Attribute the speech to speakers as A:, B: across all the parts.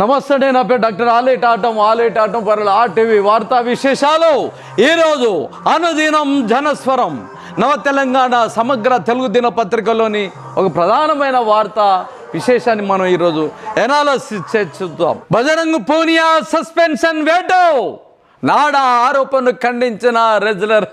A: నమస్తే నా పేరు డాక్టర్ ఆలేట్ ఆటం ఆలేట్ ఆటం పరుల ఆర్టీవీ వార్తా విశేషాలు. ఈరోజు అనుదినం జనస్వరం. నవ తెలంగాణ సమగ్ర తెలుగు దినపత్రికలోని ఒక ప్రధానమైన వార్త విశేషాన్ని మనం ఈరోజు ఎనాలసిస్ చేద్దాం బజరంగ్ పూనియా సస్పెన్షన్ వేటో నాడా ఆరోపణను ఖండించిన రెజ్లర్.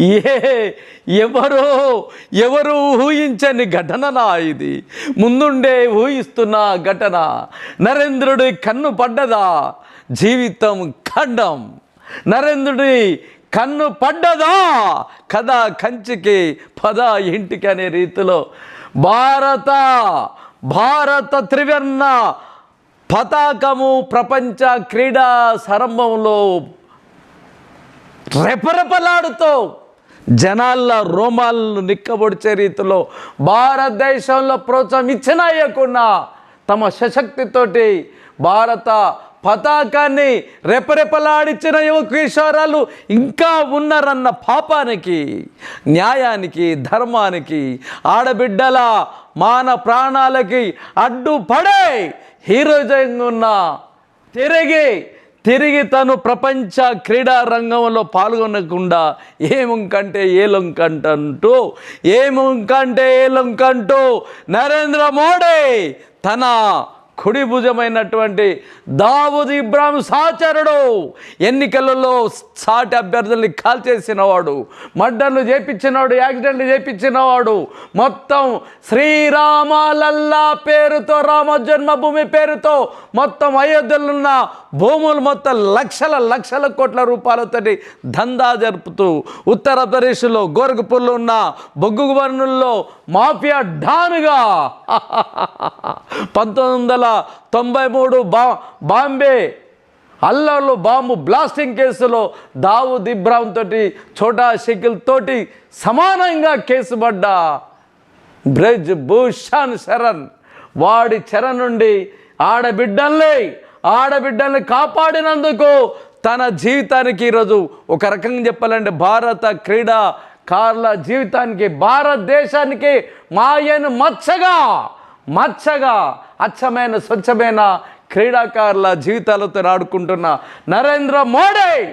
A: ఏ ఎవరో ఎవరు ఊహించని ఘటననా ఇది? ముందుండే ఊహిస్తున్న ఘటన నరేంద్రుడి కన్ను పడ్డదా? జీవితం ఖండం. నరేంద్రుడి కన్ను పడ్డదా? కథ కంచికి పద ఇంటికి అనే రీతిలో. భారత భారత త్రివర్ణ పతాకము ప్రపంచ క్రీడా సరంభంలో రెపరెపలాడుతూ జనాల రోమాలను నిక్కబొడిచే రీతిలో భారతదేశంలో ప్రోత్సాహం ఇచ్చినా ఇవ్వకుండా తమ సశక్తితోటి భారత పతాకాన్ని రెపరెపలాడిచ్చిన యువ కిషోరాలు ఇంకా ఉన్నారన్న పాపానికి న్యాయానికి ధర్మానికి ఆడబిడ్డల మాన ప్రాణాలకి అడ్డుపడే హీరోయిజంగా ఉన్న తిరిగి తిరిగి తను ప్రపంచ క్రీడా రంగంలో పాల్గొనకుండా ఏముంకంటే ఏలొంకంటూ ఏముంకంటే ఏలంకంటూ నరేంద్ర మోడీ తన కుడి భుజమైనటువంటి దావుద్ ఇబ్రాహిం సహచరుడు. ఎన్నికలలో సాటి అభ్యర్థుల్ని కాల్చేసినవాడు మర్డర్లు చేపించినవాడు యాక్సిడెంట్లు చేపించినవాడు మొత్తం శ్రీరామాలల్లా పేరుతో రామ జన్మభూమి పేరుతో మొత్తం అయోధ్యలున్న భూములు మొత్తం లక్షల లక్షల కోట్ల రూపాయలతోటి దందా జరుపుతూ ఉత్తరప్రదేశ్లో గోరఖపూర్లో ఉన్న బొగ్గు వర్ణుల్లో మాఫియా డానుగా పంతొమ్మిది వందల తొంభై మూడు బా బాంబే అల్లర్లు బాంబు బ్లాస్టింగ్ కేసులో దావుద్ ఇబ్రాహిం తోటి చోటా షకిల్ తోటి సమానంగా కేసు పడ్డ బ్రిజ్ భూషాన్ శరణ్ వాడి చెర నుండి ఆడబిడ్డల్లే ఆడబిడ్డల్ని కాపాడినందుకు తన జీవితానికి ఈరోజు ఒక రకంగా చెప్పాలంటే భారత క్రీడా కార్ల జీవితానికి భారతదేశానికి మాయను మచ్చగా మచ్చగా అచ్చమైన స్వచ్ఛమైన క్రీడాకారుల జీవితాలతో ఆడుకుంటున్న నరేంద్ర మోడీ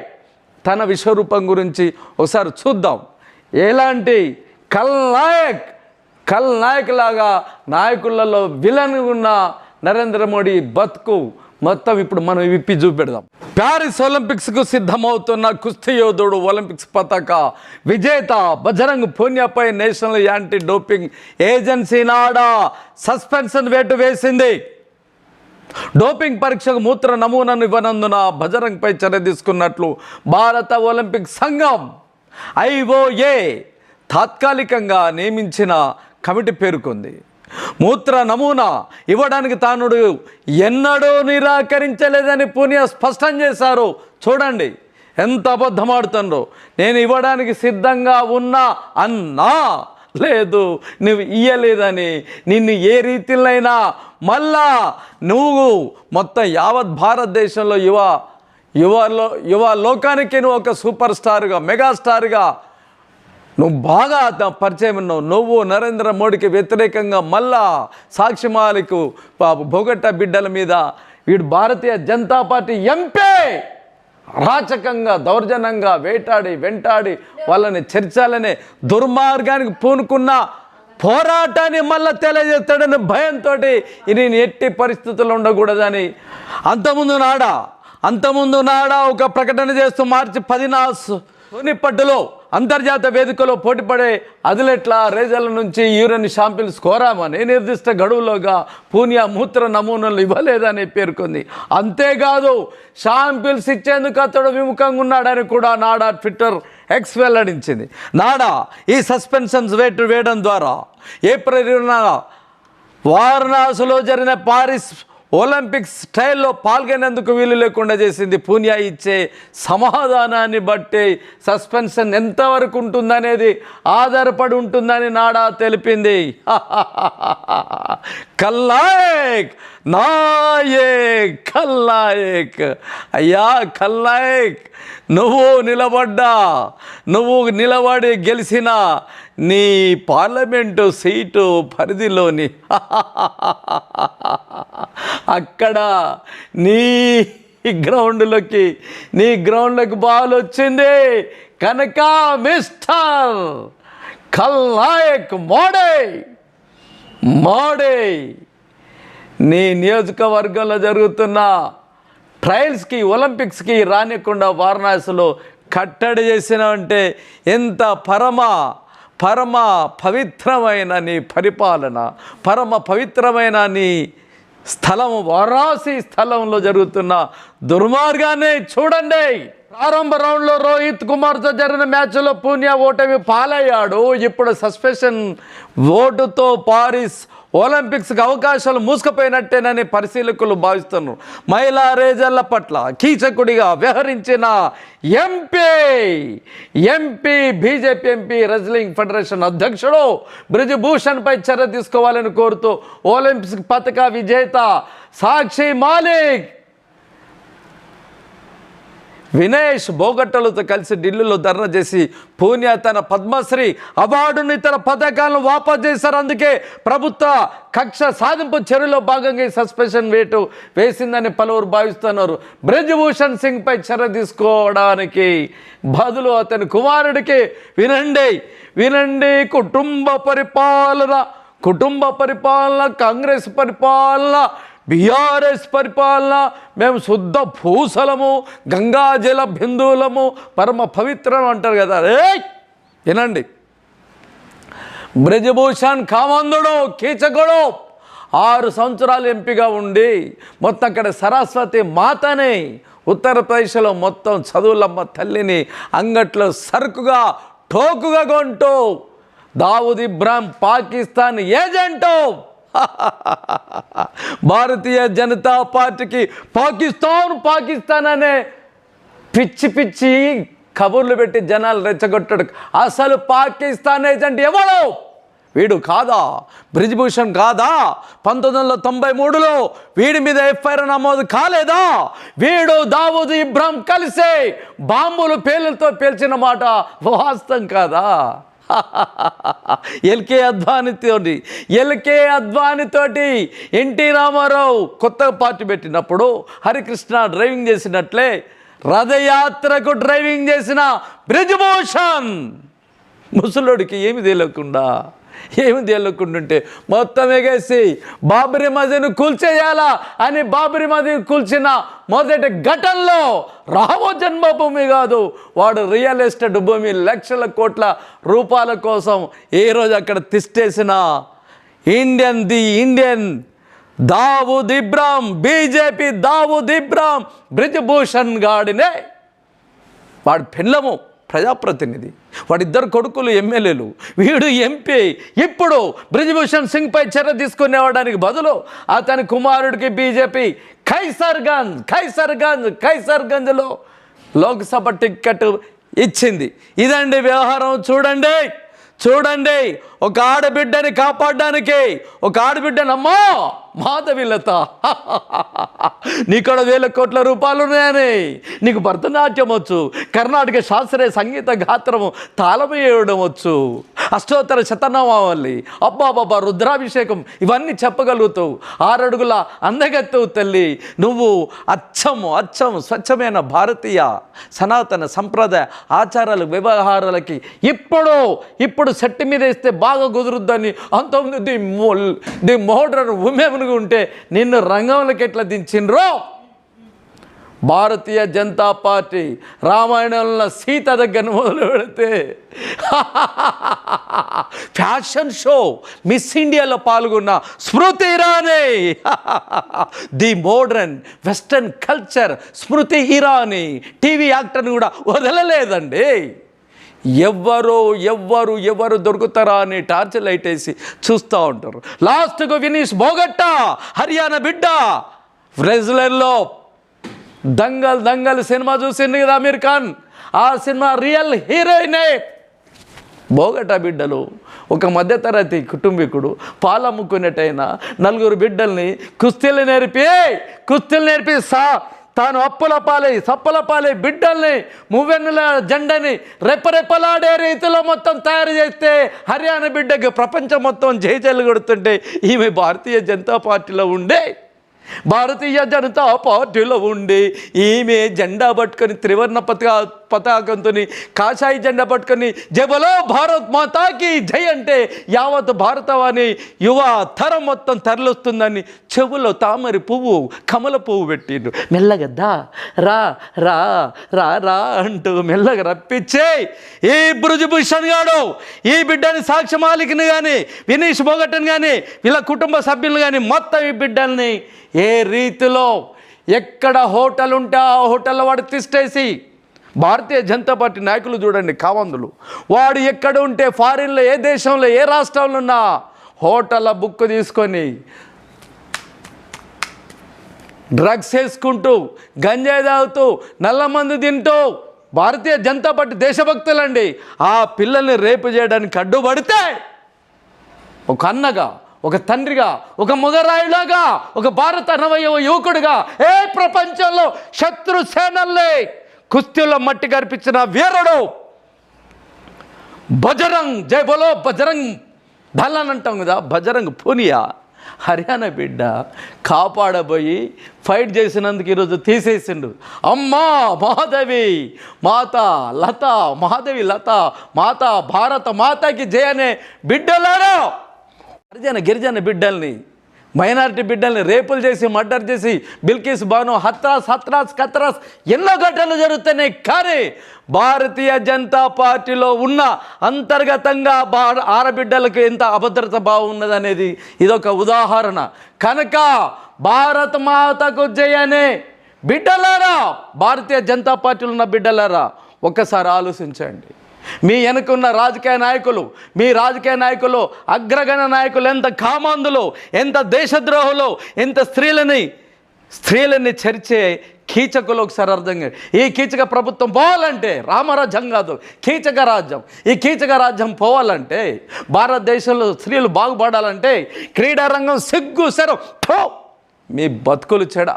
A: తన విశ్వరూపం గురించి ఒకసారి చూద్దాం. ఎలాంటి కల్ నాయక్ కల్ నాయక్ లాగా నాయకులలో విలన్ ఉన్న నరేంద్ర మోడీ బతుకు మొత్తం ఇప్పుడు మనం విప్పి చూపెడదాం. ప్యారిస్ ఒలింపిక్స్కు సిద్ధమవుతున్న కుస్తీ యోధుడు ఒలింపిక్స్ పతాక విజేత Bajrang పూన్యాపై national anti doping agency NADA suspension వేటు వేసింది. డోపింగ్ పరీక్షకు మూత్ర నమూనాను ఇవ్వనందున బజరంగ్పై చర్య తీసుకున్నట్లు భారత ఒలింపిక్ సంఘం ఐఓఏ తాత్కాలికంగా నియమించిన కమిటీ పేర్కొంది. మూత్ర నమూనా ఇవ్వడానికి తానుడు ఎన్నడూ నిరాకరించలేదని పూనియా స్పష్టం చేశారు. చూడండి ఎంత అబద్ధమాడుతుండ్రో. నేను ఇవ్వడానికి సిద్ధంగా ఉన్నా అన్నా లేదు నువ్వు ఇయ్యలేదని నిన్ను ఏ రీతిలోనైనా మళ్ళా నువ్వు మొత్తం యావత్ భారతదేశంలో యువ యువలో యువ లోకానికి నువ్వు ఒక సూపర్ స్టార్గా మెగాస్టార్గా నువ్వు బాగా పరిచయం ఉన్నావు. నువ్వు నరేంద్ర మోడీకి వ్యతిరేకంగా మళ్ళా సాక్షి మాలిక్ బొగట్ట బిడ్డల మీద వీడు భారతీయ జనతా పార్టీ ఎంపీ! అరాచకంగా దౌర్జన్యంగా వేటాడి వెంటాడి వాళ్ళని చర్చాలనే దుర్మార్గానికి పూనుకున్న పోరాటాన్ని మళ్ళా తెలియజేస్తాడని భయంతో నేను ఎట్టి పరిస్థితుల్లో ఉండకూడదని అంతకుముందు నాడా అంతకుముందు నాడా ఒక ప్రకటన చేస్తూ మార్చి పదినా సోనిపట్టులో అంతర్జాతీయ వేదికలో పోటీపడే అదిలెట్ల రేజర్ల నుంచి యూరిన్ శాంపిల్స్ కోరామని నిర్దిష్ట గడువులోగా పూనియా మూత్ర నమూనాలు ఇవ్వలేదని పేర్కొంది. అంతేకాదు శాంపిల్స్ ఇచ్చేందుకు అతడు విముఖంగా ఉన్నాడని కూడా నాడా ట్విట్టర్ ఎక్స్ వెల్లడించింది. నాడా ఈ సస్పెన్షన్స్ వేటు వేయడం ద్వారా ఏప్రిల్ ఇరవై వారణాసిలో జరిగిన పారిస్ ఒలింపిక్స్ స్టైల్లో పాల్గొనేందుకు వీలు లేకుండా చేసింది పూనియా. ఇచ్చే సమాధానాన్ని బట్టి సస్పెన్షన్ ఎంతవరకు ఉంటుందనేది ఆధారపడి ఉంటుందని నాడా తెలిపింది. కల్లాయక్ నాయక్! కల్లాయక్ అయ్యా కల్లాయక్ నువ్వు నిలబడ్డా! నువ్వు నిలబడి గెలిచిన నీ పార్లమెంటు సీటు పరిధిలోని. అక్కడ నీ గ్రౌండ్లోకి నీ గ్రౌండ్లోకి బాల్ వచ్చింది. కనుక మిస్టర్ ఖల్నాయక్ మోడే. మోడే నీ నియోజకవర్గంలో జరుగుతున్న ట్రయల్స్కి ఒలింపిక్స్కి రానికుండా వారణాసిలో కట్టడి చేసినావంటే ఎంత పరమ పరమ పవిత్రమైన నీ పరిపాలన పరమ పవిత్రమైన నీ స్థలం వారాసి స్థలంలో జరుగుతున్న దుర్మార్గాన్ని చూడండి. ప్రారంభ రౌండ్లో రోహిత్ కుమార్తో జరిగిన మ్యాచ్లో పూనియా ఓటమి పాలయ్యాడు. ఇప్పుడు సస్పెషన్ ఓటుతో పారిస్ ఒలింపిక్స్కి అవకాశాలు మూసుకుపోయినట్టేనని పరిశీలకులు భావిస్తున్నారు. మహిళా రేజర్ల పట్ల కీచకుడిగా వ్యవహరించిన MP MP BJP MP wrestling federation అధ్యక్షుడు బ్రిజ్భూషణ్పై చర్య తీసుకోవాలని కోరుతూ ఒలింపిక్స్ పథక విజేత సాక్షి మాలిక్ వినేష్ బోగట్టలతో కలిసి ఢిల్లీలో ధర్నా చేసి పూనియా తన పద్మశ్రీ అవార్డుని తన పథకాలను వాపసు చేశారు. అందుకే ప్రభుత్వ కక్ష సాధింపు చర్యలో భాగంగా ఈ సస్పెన్షన్ వేటు వేసిందని పలువురు భావిస్తున్నారు. బ్రజ్భూషణ్ సింగ్పై చర్య తీసుకోవడానికి బదులు అతని కుమారుడికి వినండి వినండి కుటుంబ పరిపాలన కుటుంబ పరిపాలన కాంగ్రెస్ పరిపాలన బీఆర్ఎస్ పరిపాలన మేము శుద్ధ భూసలము గంగాజల బిందువులము పరమ పవిత్రం అంటారు కదా. రే వినండి. బ్రజభూషణ్ కామందుడు కీచకుడు ఆరు సంవత్సరాలు ఎంపీగా ఉండి మొత్తం అక్కడ సరస్వతి మాతని ఉత్తరప్రదేశ్లో మొత్తం చదువులమ్మ తల్లిని అంగట్లో సరుకుగా టోకుగా కొంటూ దావుద్ ఇబ్రాహిం పాకిస్తాన్ ఏజెంటు భారతీయ జనతా పార్టీకి పాకిస్తాన్ పాకిస్తాన్ అనే పిచ్చి పిచ్చి కబుర్లు పెట్టి జనాలు రెచ్చగొట్టడు. అసలు పాకిస్తాన్ ఏజెంట్ ఎవడు? వీడు కాదా? బ్రిజ్భూషణ్ కాదా? పంతొమ్మిది వందల తొంభై మూడులో వీడి మీద ఎఫ్ఐఆర్ నమోదు కాలేదా? వీడు దావూద్ ఇబ్రాహం కలిసే బాంబులు పేలులతో పేల్చిన మాట వాస్తవం కాదా? ఎల్కే అద్వానితోటి ఎల్కే అద్వానితోటి ఎన్టీ రామారావు కొత్త పార్టీ పెట్టినప్పుడు హరికృష్ణ డ్రైవింగ్ చేసినట్లే రథయాత్రకు డ్రైవింగ్ చేసిన బ్రిజ్భూషణ్ ముసలోడికి ఏమి తెలియకుండా ఏమి తేలుకుంటుంటే మొత్తం ఎగేసి బాబరి మసీదును కూల్చేయాలా అని బాబరి మసీదు కూల్చిన మొదటి ఘటనలో రామో జన్మభూమి కాదు వాడు రియల్ ఎస్టేట్ భూమి లక్షల కోట్ల రూపాయల కోసం ఏ రోజు అక్కడ తిష్టేసిన Indian the Indian Dawood Ibrahim BJP Dawood Ibrahim Brijbhushan గాడినే వాడు పెళ్ళము ప్రజాప్రతినిధి. వాడిద్దరు కొడుకులు ఎమ్మెల్యేలు. వీడు ఎంపీ ఇప్పుడు బ్రిజ్భూషణ్ సింగ్పై చర్య తీసుకునేవాడానికి బదులు అతని కుమారుడికి బీజేపీ ఖైసర్గంజ్ ఖైసర్గంజ్ ఖైసర్గంజ్లో లోక్సభ టిక్కెట్ ఇచ్చింది. ఇదండి వ్యవహారం. చూడండి చూడండి. ఒక ఆడబిడ్డని కాపాడడానికి. ఒక ఆడబిడ్డనమ్మో మాధవిలత. నీకు వేల కోట్ల రూపాయలు ఉన్నాయని. నీకు భరతనాట్యం వచ్చు కర్ణాటక శాస్త్రీయ సంగీత గాత్రము తాళము వేయడం వచ్చు. అష్టోత్తర శతనామావళి అబ్బాబాబా రుద్రాభిషేకం ఇవన్నీ చెప్పగలుగుతావు. ఆరడుగుల అందగత్తవు తల్లి నువ్వు అచ్చము అచ్చము స్వచ్ఛమైన భారతీయ సనాతన సంప్రదాయ ఆచారాలు వ్యవహారాలకి ఇప్పుడు ఇప్పుడు సెట్ మీద వేస్తే బాగా కుదురుద్దని అంతమంది ది మో ది మోడ్రన్ ఉమెన్గా ఉంటే నిన్ను రంగంలోకి ఎట్లా దించిండ్రో? భారతీయ జనతా పార్టీ రామాయణంలో సీత దగ్గర మొదలు పెడితే ఫ్యాషన్ షో మిస్ ఇండియాలో పాల్గొన్న Smriti Irani. The modern western culture Smriti Irani. TV యాక్టర్ని కూడా వదలలేదండి. ఎవ్వరు ఎవ్వరు ఎవరు దొరుకుతారా అని టార్చ్ లైట్ వేసి చూస్తూ ఉంటారు. లాస్ట్కు వినీష్ బోగట్ట హర్యానా బిడ్డ. బ్రెజిలర్లో దంగల్ దంగల్ సినిమా చూసింది కదా అమీర్ ఖాన్. ఆ సినిమా రియల్ హీరోయినే. బోగట బిడ్డలు ఒక మధ్యతరగతి కుటుంబీకుడు పాలమ్ముకునేటైనా నలుగురు బిడ్డల్ని కుస్తీలు నేర్పి కుస్తీలు నేర్పి సా తాను అప్పుల పాలై సప్పుల పాలై బిడ్డల్ని మువ్వెన్నుల జెండని రెపరెపలాడే రీతిలో మొత్తం తయారు చేస్తే హర్యానా బిడ్డకి ప్రపంచం మొత్తం జైజలు కొడుతుంటే ఈమె భారతీయ జనతా పార్టీలో ఉండే భారతీయ జనతా పార్టీలో ఉండి ఈమె జెండా పట్టుకొని త్రివర్ణ పతాక పతాకంతో కాషాయి జెండా పట్టుకొని జబలో భారత్ మాతాకి జై అంటే యావత్ భారతవాణి యువ తరం మొత్తం తరలొస్తుందని చెవులో తామరి పువ్వు కమల పువ్వు పెట్టిండు. మెల్లగా దా రా రా రా రా అంటూ మెల్లగా రప్పించే ఈ భుజభూషణ్ గాడు ఈ బిడ్డని సాక్షి మాలిక్ని కానీ వినీష్ బోగట్టని కానీ వీళ్ళ కుటుంబ సభ్యులు కానీ మొత్తం ఈ బిడ్డల్ని ఏ రీతిలో ఎక్కడ హోటల్ ఉంటే ఆ హోటల్లో వాడు తీసేసి భారతీయ జనతా పార్టీ నాయకులు చూడండి కావందులు వాడు ఎక్కడ ఉంటే ఫారిన్లో ఏ దేశంలో ఏ రాష్ట్రంలో ఉన్నా హోటళ్ళ బుక్ తీసుకొని డ్రగ్స్ వేసుకుంటూ గంజాయి తాగుతూ నల్లమందు తింటూ భారతీయ జనతా పార్టీ దేశభక్తులండి. ఆ పిల్లల్ని రేపు చేయడానికి అడ్డుపడితే ఒక అన్నగా ఒక తండ్రిగా ఒక మొగరాయులాగా ఒక భారత నవయవ యువకుడిగా ఏ ప్రపంచంలో శత్రు సేనల్లే కుస్తీల్లో మట్టి కనిపించిన వీరుడు. బజరంగ్ జై బోలో బజరంగ్. దళ్ అంటాం కదా బజరంగ్ పూనియా. హర్యానా బిడ్డ కాపాడబోయి ఫైట్ చేసినందుకు ఈరోజు తీసేసిండు. అమ్మా మహాదేవి మాత లత మహాదేవి లత మాత భారత మాతకి జయ అనే బిడ్డలారా. హరిజన గిరిజన బిడ్డల్ని మైనారిటీ బిడ్డల్ని రేపులు చేసి మర్డర్ చేసి బిల్కిస్ బాను హత్రాస్ హత్రాస్ కత్రాస్ ఎన్నో ఘటనలు జరుగుతున్నాయి. కానీ భారతీయ జనతా పార్టీలో ఉన్న అంతర్గతంగా బా ఆడబిడ్డలకు ఎంత అభద్రత బాగున్నదనేది ఇదొక ఉదాహరణ. కనుక భారత మాతకు జయనే బిడ్డలారా భారతీయ జనతా పార్టీలో ఉన్న బిడ్డలారా ఒక్కసారి ఆలోచించండి. మీ వెనుకున్న రాజకీయ నాయకులు మీ రాజకీయ నాయకులు అగ్రగణ నాయకులు ఎంత కామాంధులు ఎంత దేశద్రోహులు ఎంత స్త్రీలని స్త్రీలని చర్చే కీచకులు ఒకసారి అర్థం కాదు. ఈ కీచక ప్రభుత్వం పోవాలంటే రామరాజ్యం కాదు కీచక రాజ్యం. ఈ కీచక రాజ్యం పోవాలంటే భారతదేశంలో స్త్రీలు బాగుపడాలంటే క్రీడారంగం సిగ్గు సెరం మీ బతుకులు చెడ.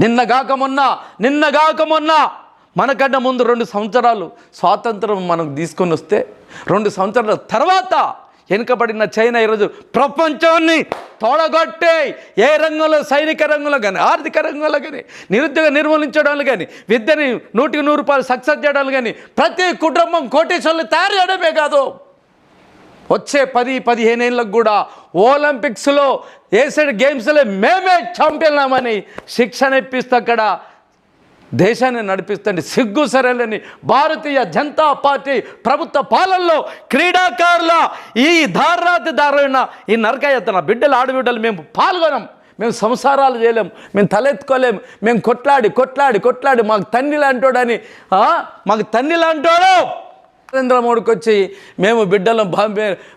A: నిన్నగాక మొన్న నిన్నగాక మొన్న మనకన్నా ముందు రెండు సంవత్సరాలు స్వాతంత్రం మనకు తీసుకొని వస్తే రెండు సంవత్సరాల తర్వాత వెనుకబడిన చైనా ఈరోజు ప్రపంచాన్ని తోడగొట్టే ఏ రంగంలో సైనిక రంగంలో కానీ ఆర్థిక రంగంలో కానీ నిరుద్యోగ నిర్మూలించడంలో కానీ విద్యని నూటికి నూరు రూపాయలు సక్సెస్ చేయడాలు కానీ ప్రతి కుటుంబం కోటేశ్వర్లు తయారు చేయడమే కాదు. వచ్చే పది పదిహేను ఏళ్ళకు కూడా ఒలింపిక్స్లో ఏసెడ్ గేమ్స్లో మేమే చంపినామని శిక్షణ ఇప్పిస్తే అక్కడ. దేశాన్ని నడిపిస్తుంది. సిగ్గు సరేలని భారతీయ జనతా పార్టీ ప్రభుత్వ పాలనలో క్రీడాకారుల ఈ దారాతి దారైన ఈ నరకయాత్ర బిడ్డలు ఆడబిడ్డలు మేము పాల్గొనం. మేము సంసారాలు చేయలేం. మేము తలెత్తుకోలేం. మేము కొట్లాడి కొట్లాడి కొట్లాడి మాకు తన్ని లాంటోడని మాకు తన్ని లాంటోడు. నరేంద్ర మోడీకి వచ్చి మేము బిడ్డలం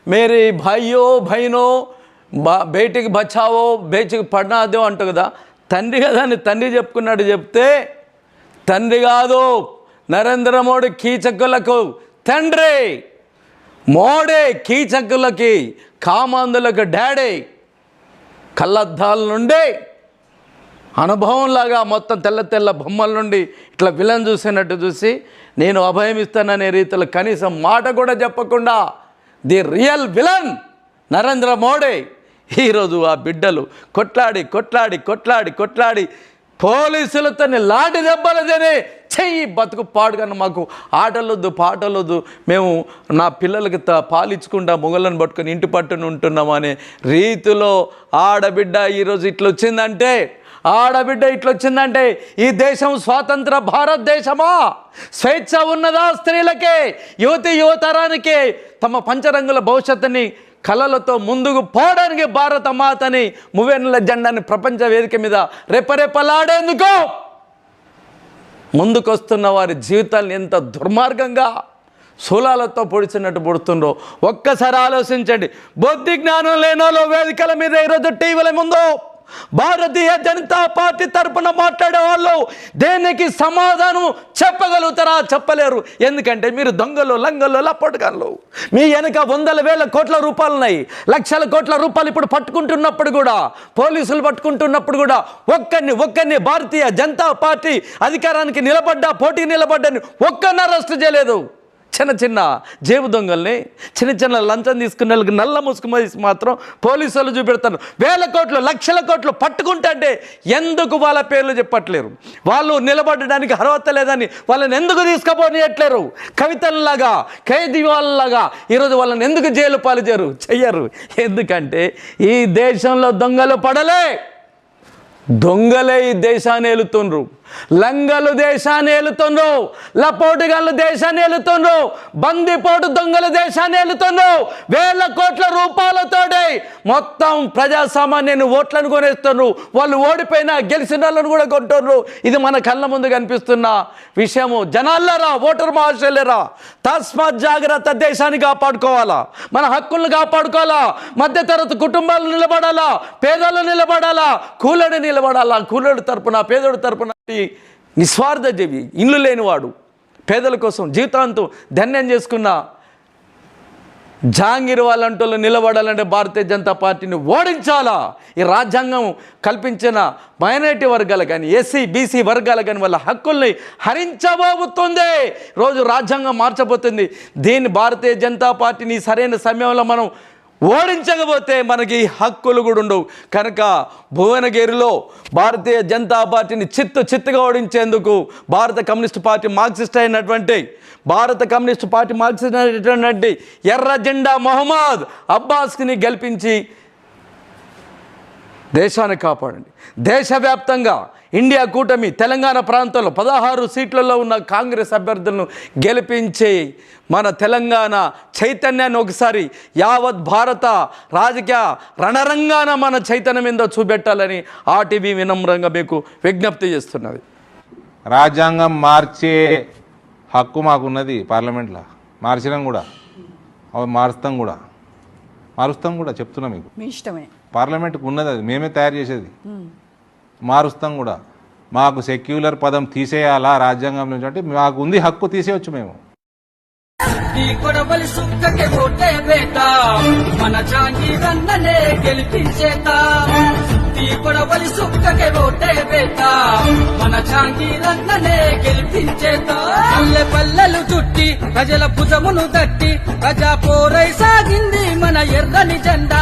A: మేరీ భయ్యో భైనో బా బయటికి బచావో బయటికి పడినాదో అంటు కదా. తండ్రి కదా అని తండ్రి చెప్పుకున్నాడు చెప్తే తండ్రి కాదు నరేంద్ర మోడీ కీచకులకు తండ్రి. మోడే కీచకులకి కామాంధులకు డాడీ. కళ్ళద్దాల నుండి అనుభవంలాగా మొత్తం తెల్ల తెల్ల బొమ్మల నుండి ఇట్లా విలన్ చూసినట్టు చూసి నేను అభయం ఇస్తాననే రీతిలో కనీసం మాట కూడా చెప్పకుండా the real villain Narendra Modi. ఈరోజు ఆ బిడ్డలు కొట్లాడి కొట్లాడి కొట్లాడి కొట్లాడి పోలీసులతో లాంటి దెబ్బలు చెయ్యి బతుకు పాడుగాను మాకు. ఆటలొద్దు పాటలొద్దు. మేము నా పిల్లలకి త పాలించకుండా మొగలను పట్టుకొని ఇంటి పట్టును ఉంటున్నామనే రీతిలో ఆడబిడ్డ ఈరోజు ఇట్లా వచ్చిందంటే ఆడబిడ్డ ఇట్లొచ్చిందంటే ఈ దేశం స్వాతంత్ర భారతదేశమా? స్వేచ్ఛ ఉన్నదా స్త్రీలకే? యువతి యువతరానికే తమ పంచరంగుల భవిష్యత్తుని కళలతో ముందుకు పోవడానికి భారత మాతని మువ్వెన్నుల జెండాని ప్రపంచ వేదిక మీద రెపరెపలాడేందుకు? ముందుకొస్తున్న వారి జీవితాన్ని ఎంత దుర్మార్గంగా శూలాలతో పొడిచినట్టు పొడుతుండ్రో ఒక్కసారి ఆలోచించండి. బుద్ధి జ్ఞానం లేనోలో వేదికల మీద ఈరోజు టీవీల ముందు భారతీయ జనతా పార్టీ తరపున మాట్లాడే వాళ్ళు దేనికి సమాధానం చెప్పగలుగుతారా చెప్పలేరు. ఎందుకంటే మీరు దొంగలు లంగలు లప్పటగాళ్ళు మీ వెనక వందల వేల కోట్ల రూపాయలు ఉన్నాయి. లక్షల కోట్ల రూపాయలు ఇప్పుడు పట్టుకుంటున్నప్పుడు కూడా పోలీసులు పట్టుకుంటున్నప్పుడు కూడా ఒక్కరిని ఒక్కరిని భారతీయ జనతా పార్టీ అధికారానికి నిలబడ్డా పోటీ నిలబడ్డని ఒక్కరిని అరెస్ట్ చేయలేదు. చిన్న చిన్న జేబు దొంగల్ని చిన్న చిన్న లంచం తీసుకున్న వాళ్ళకి నల్ల ముసుగు వేసి మాత్రం పోలీసు వాళ్ళు చూపెడతారు. వేల కోట్లు లక్షల కోట్లు పట్టుకుంటే ఎందుకు వాళ్ళ పేర్లు చెప్పట్లేరు? వాళ్ళు నిలబడడానికి అర్హత లేదని వాళ్ళని ఎందుకు తీసుకుపోనియట్లేరు? కవితల్లాగా ఖైదీ వాళ్ళలాగా ఈరోజు వాళ్ళని ఎందుకు జైలు పాలు చేయరు చెయ్యరు. ఎందుకంటే ఈ దేశంలో దొంగలు పడలే. దొంగలే ఈ దేశాన్ని ఏలుతుండ్రు. లంగలు దేశాన్ని ఏలుతుండ్రు లపోటుగాళ్ళు దేశాన్ని ఏలుతుండ్రు బందిపోటు దొంగలు దేశాన్ని ఏలుతుండ్రు వేల కోట్ల రూపాయలతోటి మొత్తం ప్రజాసామాన్యని ఓట్లను కొనేస్తున్నారు వాళ్ళు ఓడిపోయినా గెలిచిన వాళ్ళని కూడా కొంటున్నారు ఇది మన కళ్ళ ముందు కనిపిస్తున్న విషయము. జనాల్లరా ఓటర్ మహాశైలరా తస్మాత్ జాగ్రత్త దేశాన్ని కాపాడుకోవాలా? మన హక్కులను కాపాడుకోవాలా? మధ్యతరగతి కుటుంబాలు నిలబడాలా? పేదలు నిలబడాలా? కూలడు నిలబడాలా? కూలడు తరపున పేదోడు తరపున. నిస్వార్థ జీవి ఇల్లు లేనివాడు పేదల కోసం జీవితాంతం ధన్యం చేసుకున్న జాంగీర్ వాళ్ళంటోళ్ళు నిలబడాలంటే భారతీయ జనతా పార్టీని ఓడించాలా? ఈ రాజ్యాంగం కల్పించిన మైనారిటీ వర్గాలు కానీ ఎస్సీ బీసీ వర్గాలు కానీ వాళ్ళ హక్కుల్ని హరించబోతుంది. రోజు రాజ్యాంగం మార్చబోతుంది. దీన్ని భారతీయ జనతా పార్టీని సరైన సమయంలో మనం ఓడించకపోతే మనకి హక్కులు కూడా ఉండవు. కనుక భువనగిరిలో భారతీయ జనతా పార్టీని చిత్తు చిత్తుగా ఓడించేందుకు భారత కమ్యూనిస్ట్ పార్టీ మార్క్సిస్ట్ అయినటువంటి భారత కమ్యూనిస్ట్ పార్టీ మార్క్సిస్ట్ అయినటువంటి ఎర్ర జెండా మొహమ్మద్ అబ్బాస్ని గెలిపించి దేశాన్ని కాపాడండి. దేశవ్యాప్తంగా ఇండియా కూటమి తెలంగాణ ప్రాంతంలో పదహారు సీట్లలో ఉన్న కాంగ్రెస్ అభ్యర్థులను గెలిపించి మన తెలంగాణ చైతన్యాన్ని ఒకసారి యావత్ భారత రాజకీయ రణరంగాన మన చైతన్యం ఏందో చూపెట్టాలని ఆర్టీవీ వినమ్రంగా మీకు విజ్ఞప్తి చేస్తున్నది.
B: రాజ్యాంగం మార్చే హక్కు మాకున్నది పార్లమెంట్లో. మార్చినాం కూడా. అవి మారుస్తాం కూడా. మారుస్తాం కూడా చెప్తున్నా మీకు.
C: మీ ఇష్టమే.
B: పార్లమెంట్కి ఉన్నది అది. మేమే తయారు చేసేది. మారుస్తాం కూడా. మాకు సెక్యులర్ పదం తీసేయాలా రాజ్యాంగం నుంచి అంటే మాకు ఉంది హక్కు తీసేయచ్చు మేము.
D: ఈ కొడవలి సుక్కకి ఓటే వేట మన జాంగి రన్ననే గెలిపించేత ఈ కొడవలి సుక్కకి ఓటే వేట మన జాంగి రన్ననే గెలిపించేత పల్లె పల్లెలు చుట్టి ప్రజల భుజమును తట్టి ప్రజా పోరై సాగింది మన ఎర్రని జెండా.